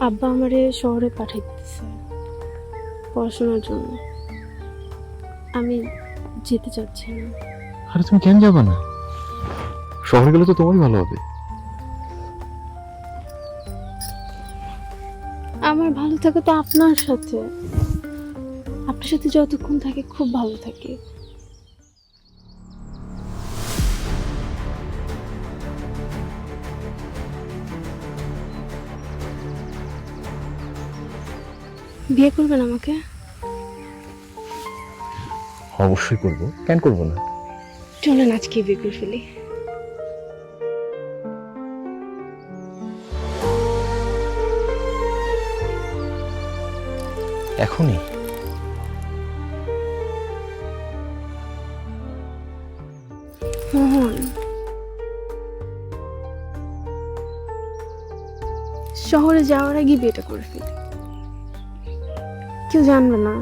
আব্বা আমারে শহরে পাঠিয়ে দিতেছে পড়াশোনার জন্য। আমি যেতে চাচ্ছি না। আরে তুমি কেন যাবে না? শহরে গেলে তো তোমারই ভালো হবে। আমার ভালো থাকে তো আপনার সাথে। আপনার সাথে যতক্ষণ থাকে খুব ভালো থাকে। বিয়ে করবেন আমাকে? অবশ্যই করব। কেন করব না? চলেন আজকে বিয়ে করে ফেলি। এখনই? মোহন। শহরে যাওয়ার আগে বিয়েটা করে ফেলি। কেউ জানবে না।